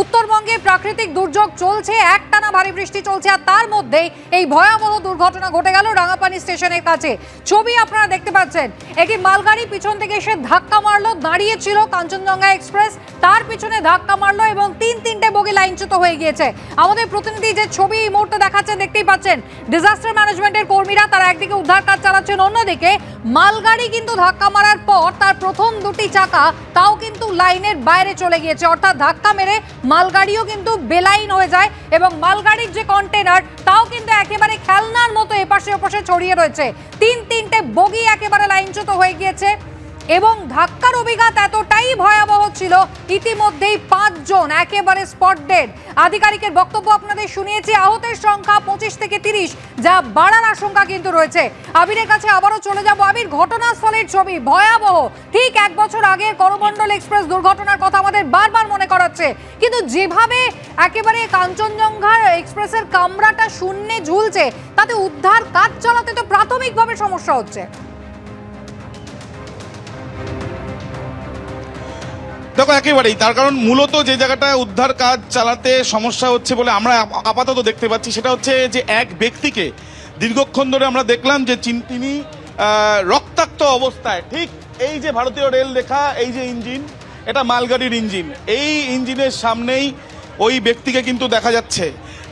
উত্তরবঙ্গে প্রাকৃতিক দুর্যোগ চলছে, একটানা ভারী বৃষ্টি চলছে, আর তার মধ্যেই এই ভয়াবহ দুর্ঘটনা ঘটে গেল রাঙাপানি স্টেশনের কাছে। ছবি আপনারা দেখতে পাচ্ছেন একটি মালগাড়ি পিছন থেকে এসে ধাক্কা মারলো দাঁড়িয়ে ছিল কাঞ্চনজঙ্ঘা এক্সপ্রেস তার পিছনে ধাক্কা মারলো এবং তিন তিনটে বগি লাইনচ্যুত হয়ে গিয়েছে। আমাদের প্রতিনিধি যে ছবি এই মুহূর্তে দেখাচ্ছেন, দেখতেই পাচ্ছেন ডিজাস্টার ম্যানেজমেন্টের কর্মীরা তারা একদিকে উদ্ধার কাজ চালাচ্ছেন, অন্যদিকে মালগাড়ি কিন্তু ধাক্কা মারার পর তার প্রথম দুটি চাকা তাও কিন্তু লাইনের বাইরে চলে গিয়েছে। অর্থাৎ ধাক্কা মেরে মালগাড়িও কিন্তু বেলাইন হয়ে যায় এবং মালগাড়ির যে কন্টেনার তাও কিন্তু একেবারে খেলনার মতো এপাশে ওপাশে ছড়িয়ে রয়েছে। তিন তিনটে বগি একেবারে লাইনচ্যুত হয়ে গিয়েছে এবং ধাক্কার অভিঘাত এতটাই ভয়াবহ ছিল। ইতিমধ্যেই পাঁচজন একেবারে স্পট ডেড আধিকারিকের বক্তব্য আপনাদের শুনিয়েছি। আহতের সংখ্যা পঁচিশ থেকে তিরিশ, যা বাড়ার আশঙ্কা কিন্তু রয়েছে। আবিরের কাছে আবারও চলে যাব। আবির, ঘটনাস্থলের ছবি ভয়াবহ। ঠিক এক বছর আগে করমণ্ডল এক্সপ্রেস দুর্ঘটনার কথা আমাদের বারবার মনে করাচ্ছে। কিন্তু যেভাবে একেবারে কাঞ্চনজঙ্ঘা এক্সপ্রেসের কামরাটা শূন্যে ঝুলছে, তাতে উদ্ধার কাজ চালাতে তো প্রাথমিকভাবে সমস্যা হচ্ছে। দেখো, একেবারেই। তার কারণ মূলত যে জায়গাটা উদ্ধার কাজ চালাতে সমস্যা হচ্ছে বলে আমরা আপাতত দেখতে পাচ্ছি, সেটা হচ্ছে যে এক ব্যক্তিকে দীর্ঘক্ষণ ধরে আমরা দেখলাম যে তিনি রক্তাক্ত অবস্থায়। ঠিক এই যে ভারতীয় রেল লেখা এই যে ইঞ্জিন, এটা মালগাড়ির ইঞ্জিন। এই ইঞ্জিনের সামনেই ওই ব্যক্তিকে কিন্তু দেখা যাচ্ছে।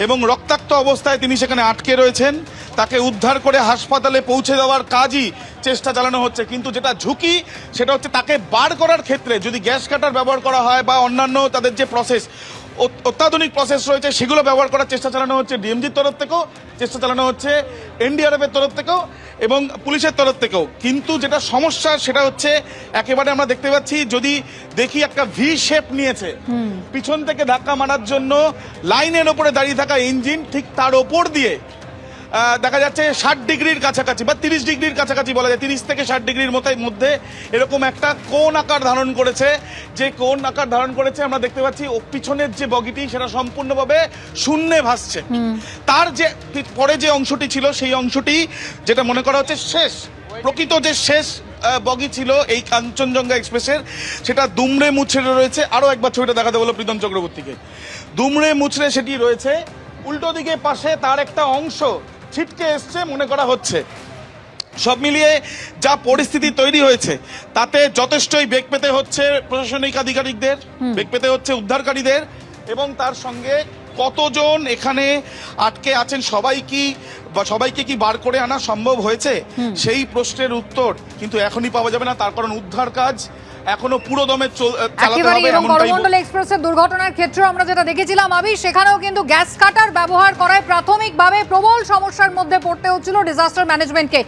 এবং রক্তাক্ত অবস্থায় তিনি সেখানে আটকে রয়েছেন। তাকে উদ্ধার করে হাসপাতালে পৌঁছে দেওয়ার কাজই চেষ্টা চালানো হচ্ছে। কিন্তু যেটা ঝুঁকি, সেটা হচ্ছে তাকে বার করার ক্ষেত্রে যদি গ্যাস কাটার ব্যবহার করা হয় বা অন্যান্য তাদের যে প্রসেস অত্যাধুনিক প্রসেস রয়েছে সেগুলো ব্যবহার করার চেষ্টা চালানো হচ্ছে ডিএমজির তরফ থেকেও চেষ্টা চালানো হচ্ছে এনডিআরএফের তরফ থেকেও এবং পুলিশের তরফ থেকেও। কিন্তু যেটা সমস্যা সেটা হচ্ছে একেবারে আমরা দেখতে পাচ্ছি যদি দেখি একটা ভি শেপ নিয়েছে পিছন থেকে ধাক্কা মারার জন্য লাইনের ওপরে দাঁড়িয়ে থাকা ইঞ্জিন ঠিক তার ওপর দিয়ে দেখা যাচ্ছে ষাট ডিগ্রির কাছাকাছি বা তিরিশ ডিগ্রির কাছাকাছি বলা যায়। তিরিশ থেকে ষাট ডিগ্রির মতো মধ্যে এরকম একটা কোন আকার ধারণ করেছে। যে কোন আকার ধারণ করেছে আমরা দেখতে পাচ্ছি ও পিছনের যে বগিটি সেটা সম্পূর্ণভাবে শূন্যে ভাসছে। তার যে পরে যে অংশটি ছিল সেই অংশটি যেটা মনে করা হচ্ছে শেষ প্রকৃত যে শেষ বগি ছিল এই কাঞ্চনজঙ্ঘা এক্সপ্রেসের সেটা দুমড়ে মুছড়ে রয়েছে। আরও একবার ছবিটা দেখাতে বলো প্রীতম চক্রবর্তীকে। দুমড়ে মুছড়ে সেটি রয়েছে। উল্টো দিকে পাশে তার একটা অংশ ছিটকে এসছে মনে করা হচ্ছে। সব মিলিয়ে যা পরিস্থিতি তৈরি হয়েছে তাতে যথেষ্টই বেগ পেতে হচ্ছে প্রশাসনিক আধিকারিকদের বেগ পেতে হচ্ছে উদ্ধারকারীদের এবং তার সঙ্গে কতজন এখানে আটকে আছেন? সবাই কি বা সবাইকে কি বার করে আনা সম্ভব হয়েছে? সেই প্রশ্নের উত্তর কিন্তু এখনই পাওয়া যাবে না। তার কারণ উদ্ধার কাজ এখনও পুরো দমে চল- চালাতে হবে এবং এমনটাই এক্সপ্রেসের দুর্ঘটনার ক্ষেত্রেও আমরা যেটা দেখেছিলাম আবি সেখানেও কিন্তু গ্যাস কাটার ব্যবহার করায় প্রাথমিকভাবে প্রবল সমস্যার মধ্যে পড়তে হচ্ছিল ডিজাস্টার ম্যানেজমেন্টকে